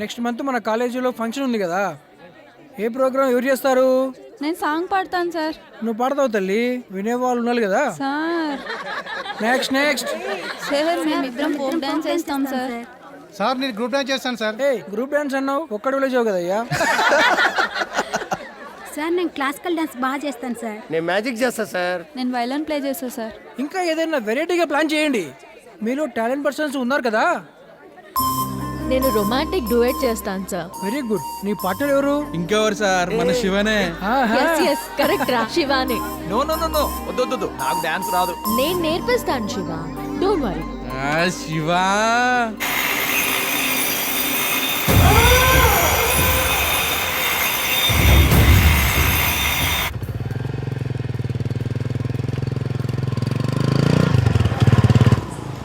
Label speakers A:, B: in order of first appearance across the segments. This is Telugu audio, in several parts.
A: నెక్స్ట్ మంత్ మన కాలేజీలో ఫంక్షన్ ఉంది కదా. ఏ ప్రోగ్రామ్ ఎవరు చేస్తారు?
B: నేను సాంగ్ పాడతాను సార్.
A: నువ్వు పాడతావు తల్లి. వినేవాళ్ళు ఉన్నారు కదా.
B: సార్.
A: నెక్స్ట్ నెక్స్ట్
B: సార్ మేమిద్దరం ఫోక్ డాన్స్ వేస్తాం సార్.
C: సార్ నేను గ్రూప్ డాన్స్ చేస్తాను సార్.
A: ఏ గ్రూప్ డాన్స్ అన్నావు? ఒక్కడు విలేజావు కదయ్యా
D: సార్ నేను క్లాసికల్ డాన్స్ బాగా చేస్తాను సార్.
E: నేను మ్యాజిక్ చేస్తా సార్.
B: నేను వైలన్ ప్లే చేస్తా సార్.
A: ఇంకా ఏదైనా వెరైటీగా ప్లాన్ చేయండి. మీలో టాలెంట్ పర్సన్స్ ఉన్నారు కదా.
F: నేను రొమాంటిక్ డూయట్ చేస్తాను సార్
A: వెరీ గుడ్ నీ పార్ట్నర్ ఎవరు?
G: ఇంకెవరు సార్ మన శివనే.
F: ఎస్ ఎస్ కరెక్ట్ రా. Shivani.
G: No no no no వద్దు వద్దు, వద్దు. నాకు డాన్స్ రాదు.
F: నేను నేర్పిస్తాను శివ. డోంట్ వరీ
G: ఆ, శివా.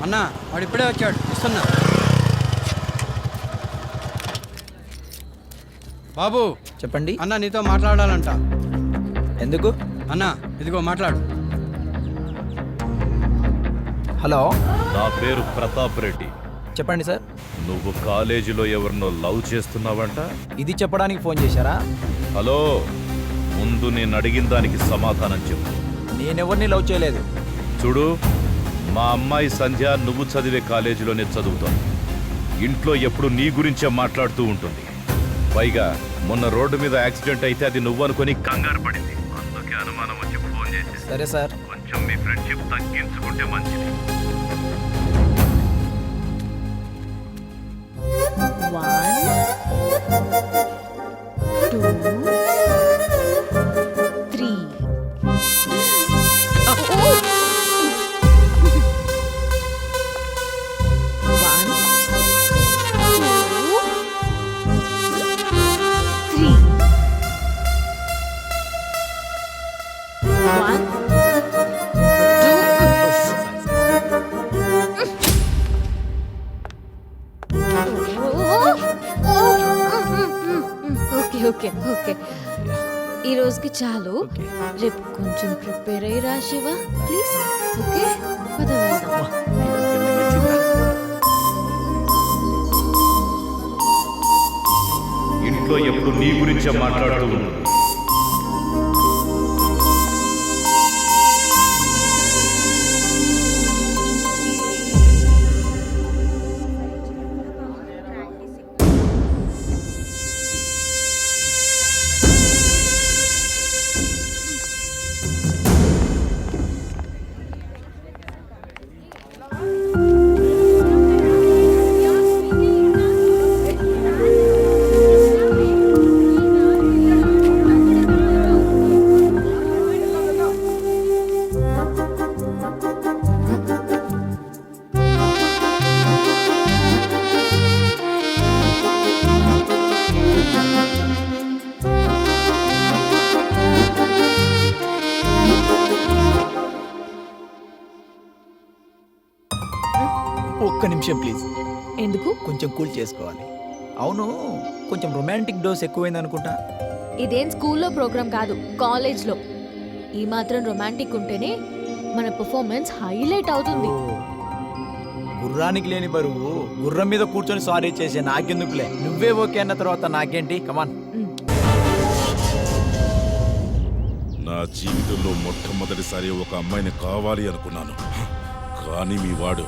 H: అన్నా వాడు ఇప్పుడే వచ్చాడు. వస్తున్నా బాబు
I: చెప్పండి.
H: అన్న నీతో మాట్లాడాలంట.
I: ఎందుకు?
H: అన్న ఇదిగో మాట్లాడు.
I: హలో.
J: నా పేరు ప్రతాప్ రెడ్డి.
I: చెప్పండి సార్.
J: నువ్వు కాలేజీలో ఎవరినో లవ్ చేస్తున్నావంట?
I: ఇది చెప్పడానికి ఫోన్ చేశారా?
J: హలో ముందు నేను అడిగిన దానికి సమాధానం చెప్పు.
I: నేనెవరిని లవ్ చేయలేదు.
J: చూడు మా అమ్మాయి సంధ్య నువ్వు చదివే కాలేజీలోనే చదువుతోంది. ఇంట్లో ఎప్పుడు నీ గురించే మాట్లాడుతూ ఉంటుంది. పైగా మొన్న రోడ్డు మీద యాక్సిడెంట్ అయితే అది నువ్వు అనుకొని కంగారు పడింది. అందుకే అనుమానం వచ్చి ఫోన్ చేసి
I: సరే సార్.
J: కొంచెం మీ ఫ్రెండ్షిప్ తగ్గించుకుంటే మంచిది.
F: One one okay okay. Okay ఈ రోజుకి చాలు. రేపు కొంచెం ప్రిపేర్ అయ్యి శివ. ప్లీజ్. ఓకే? పద వెళ్దాం.
J: ఇంట్లో ఎప్పుడు నీ గురించే మాట్లాడుతూ
I: నిమిషం ప్లీజ్.
F: ఎందుకు?
I: కొంచెం కూల్ చేసుకోవాలి. అవును కొంచెం రొమాంటిక్ డోస్ ఎక్కువైంది అనుకుంటా
F: ఇదేం స్కూల్లో ప్రోగ్రామ్ కాదు కాలేజ్లో. ఈ మాత్రం రొమాంటిక్ ఉంటేనే మన పర్ఫార్మెన్స్ హైలైట్ అవుతుంది.
I: గుర్రానికి లేని బరువు గుర్రం మీద కూర్చొని సారీ చేసే నాకెందుకులే. నువ్వే ఓకే అన్న తర్వాత నాకేంటి? కమాన్
K: నా జీవితంలో మొట్టమొదటిసారి ఒక అమ్మాయిని కావాలి అనుకున్నాను. కానీ మీ వాడు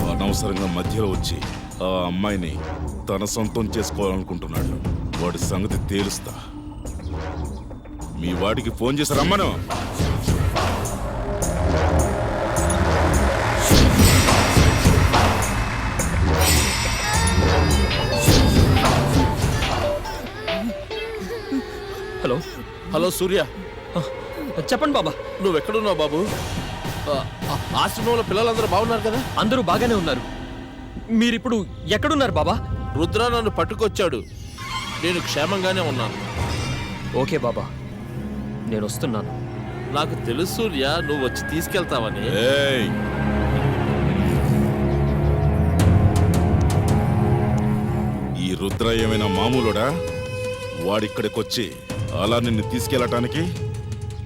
K: అనవసరంగా మధ్యలో వచ్చి ఆ అమ్మాయిని తన సొంతం చేసుకోవాలనుకుంటున్నాడు. వాడి సంగతి తేలుస్తా. మీ వాడికి ఫోన్ చేసి రమ్మను.
G: హలో.
E: హలో సూర్య.
G: చెప్పండి బాబా.
E: నువ్వెక్కడున్నావు బాబు? ఆశ్రమంలో పిల్లలందరూ బాగున్నారు కదా?
G: అందరూ బాగానే ఉన్నారు. మీరిప్పుడు ఎక్కడున్నారు బాబా?
E: రుద్ర నన్ను పట్టుకొచ్చాడు. నేను క్షేమంగానే ఉన్నాను.
G: ఓకే బాబా. నేను వస్తున్నాను.
E: నాకు తెలుసు సూర్య నువ్వు వచ్చి తీసుకెళ్తావని.
K: ఏయ్! ఈ రుద్ర ఏమైనా మామూలుడా? వాడిక్కడికొచ్చి అలా నిన్ను తీసుకెళ్ళటానికి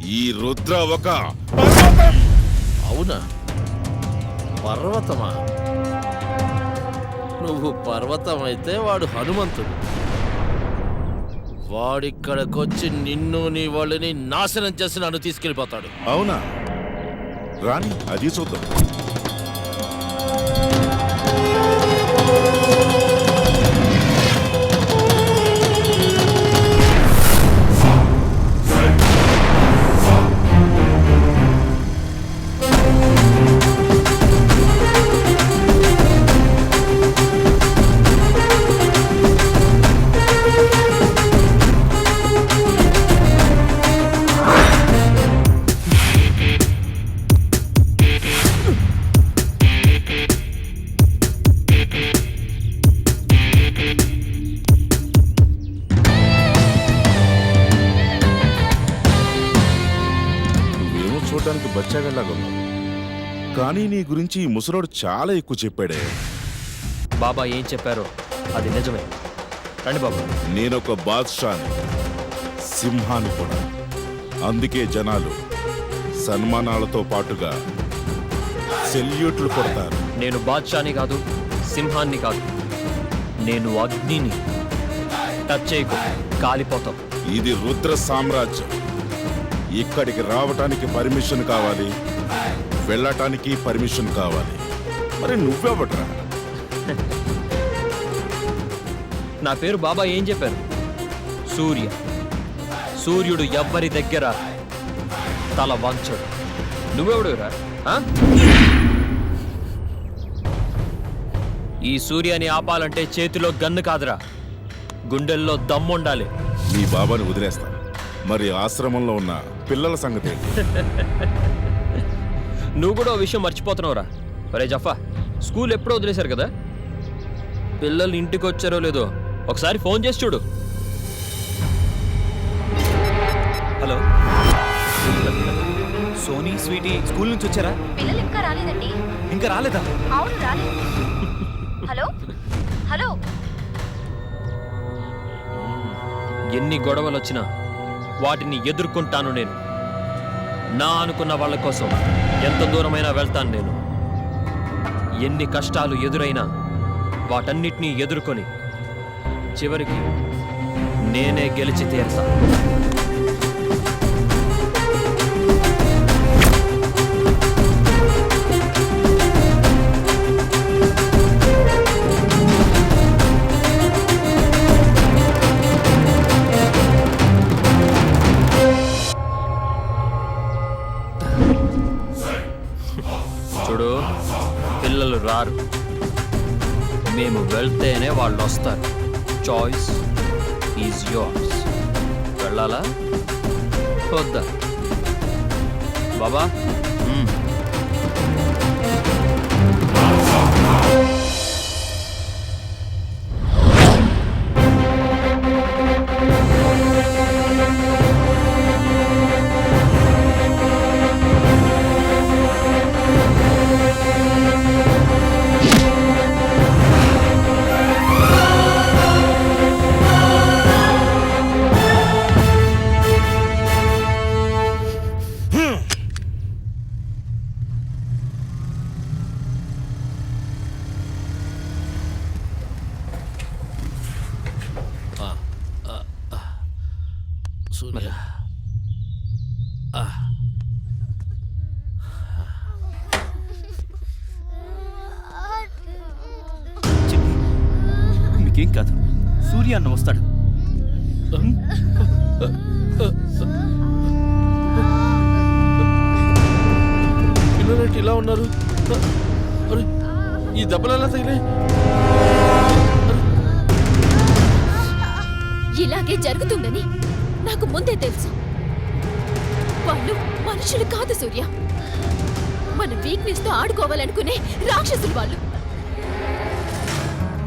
K: ఈ రుద్ర ఒక
E: అవునా? పర్వతమా? నువ్వు పర్వతం అయితే వాడు హనుమంతుడు. వాడిక్కడికొచ్చి నిన్ను నీ వాళ్ళని నాశనం చేసి నన్ను తీసుకెళ్ళిపోతాడు.
K: అవునా? రాని అది చూద్దాం. బచ్చాగల్లాగా ఉన్నావు కానీ నీ గురించి ఈ ముసలోడు చాలా ఎక్కువ చెప్పాడే.
G: బాబా ఏం చెప్పారో అది నిజమే. రండి బాబు.
K: నేనొక బాద్షాని సింహాన్ని కూడా. అందుకే జనాలు సన్మానాలతో పాటుగా సెల్యూట్లు కొడతారు.
G: నేను బాద్షాని కాదు సింహాన్ని కాదు. నేను అగ్నిని టచ్ చేయకు కాలిపోతావు
K: ఇది రుద్ర సామ్రాజ్యం. ఇక్కడికి రావటానికి పర్మిషన్ కావాలి. వెళ్ళటానికి పర్మిషన్ కావాలి. మరి నువ్వెవట్రా
G: నా పేరు బాబా ఏం చెప్పారు? సూర్య. సూర్యుడు ఎవ్వరి దగ్గర తల వంచడు. నువ్వెవడురా? ఆ? ఈ సూర్యాని ఆపాలంటే చేతిలో గన్ను కాదురా. గుండెల్లో దమ్ముండాలి.
K: నీ బాబాని వదిలేస్తా. మరి ఆశ్రమంలో ఉన్న పిల్లల సంగతి
G: నువ్వు కూడా ఓ విషయం మర్చిపోతున్నావురా. ఒరే జఫా స్కూల్ ఎప్పుడో వదిలేశారు కదా? పిల్లలు ఇంటికి వచ్చారో లేదో ఒకసారి ఫోన్ చేసి చూడు. హలో.
I: సోనీ స్వీటీ స్కూల్ నుంచి వచ్చారా?
D: పిల్లలు ఇంకా రాలేదండి.
I: ఇంకా రాలేదా?
D: అవును రాలేదు. హలో? హలో?
G: ఎన్ని గొడవలు వచ్చినా వాటిని ఎదుర్కొంటాను నేను. నా అనుకున్న వాళ్ళ కోసం ఎంత దూరమైనా వెళ్తాను నేను. ఎన్ని కష్టాలు ఎదురైనా వాటన్నిటినీ ఎదుర్కొని చివరికి నేనే గెలిచి తీరుతా. వెళ్తేనే వాళ్ళు వస్తారు. చాయిస్ ఈజ్ యోర్స్ వెళ్ళాలా? వద్దా? బాబా?
I: మీకేం కాదు. సూర్య అన్న వస్తాడు.
E: ఇలా ఉన్నారు? అరే, ఈ దెబ్బలు ఎలా తగిలాయి?
F: ఇలాగే జరుగుతుందని నాకు ముందే తెలుసు. వాళ్ళు మనుషులు కాదు సూర్య. మన వీక్నెస్తో ఆడుకోవాలనుకునే రాక్షసులు వాళ్ళు.